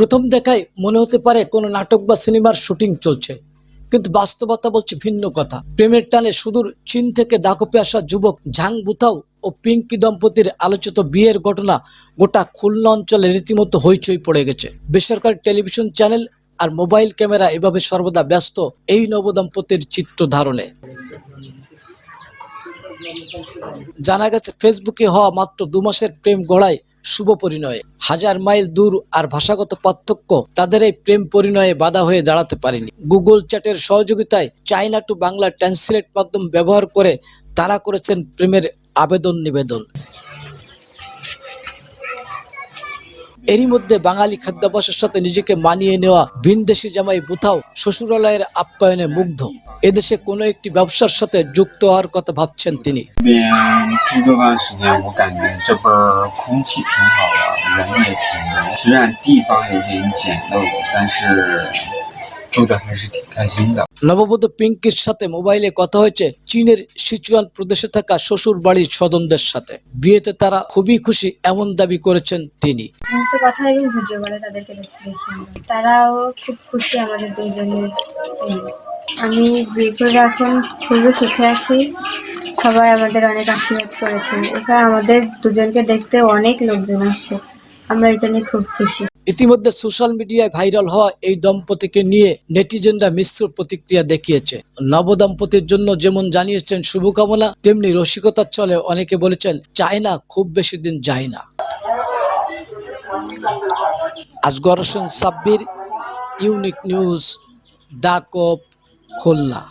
প্রথম দেখায় মনে হতে পারে কোনো নাটক বা সিনেমার শুটিং চলছে। কিন্তু বাস্তবতা বলছে ভিন্ন কথা। প্রেমের টানে সুদূর চীন থেকে দাকপে আসা যুবক ঝাং বুথাও ও পিঙ্কি দম্পতির আলোচিত বিয়ের ঘটনা গোটা খুলনা অঞ্চলে রীতিমতো হইচই পড়ে গেছে। বেসরকারি টেলিভিশন চ্যানেল আর মোবাইল ক্যামেরা এভাবে সর্বদা ব্যস্ত এই নবদম্পতির চিত্র ধারণে। জানা গেছে, ফেসবুকে হওয়া মাত্র দু মাসের প্রেম গড়ায় শুভ পরিণয়ে। হাজার মাইল দূর আর ভাষাগত পার্থক্য তাদের এই প্রেম পরিণয়ে বাধা হয়ে দাঁড়াতে পারেনি। গুগল চ্যাটের সহযোগিতায় চাইনা টু বাংলা ট্রান্সলেট মাধ্যম ব্যবহার করে তারা করেছেন প্রেমের আবেদন নিবেদন। এরই মধ্যে বাঙালি খাদ্যাভ্যাসের সাথে নিজেকে মানিয়ে নেওয়া ভিনদেশি জামাই বুথাও শ্বশুরালয়ের আপ্যায়নে মুগ্ধ এদেশে কোনো একটি ব্যবসার সাথে যুক্ত হওয়ার কথা ভাবছেন তিনি নববধূ পিঙ্কির সাথে মোবাইলে কথা হয়েছে চীনের সিচুয়ান প্রদেশে থাকা শ্বশুর বাড়ির স্বজনদের সাথে। বিয়েতে তারা খুবই খুশি এমন দাবি করেছেন তিনি। কথা এবং ভিডিও করে তাদেরকে দেখতে দেখি আমরা। তারাও খুব খুশি আমাদের দুজনের আমি বিয়ে করে এখন খুবই সুখে আছি। সবাই আমাদের অনেক আশীর্বাদ করেছে এখানে আমাদের দুজনকে দেখতে অনেক লোকজন আসছে। আমরা এটা নিয়ে খুব খুশি। ইতিমধ্যে সোশ্যাল মিডিয়ায় ভাইরাল হওয়া এই দম্পতিকে নিয়ে নেটিজেনরা মিশ্র প্রতিক্রিয়া দেখিয়েছে। নবদম্পতির জন্য যেমন জানিয়েছেন শুভকামনা, তেমনি রসিকতার চলে অনেকে বলেছেন, চায় না, খুব বেশি দিন যায় না। আজগর হোসেন সাব্বির, ইউনিক নিউজ ডাকপ খুলনা।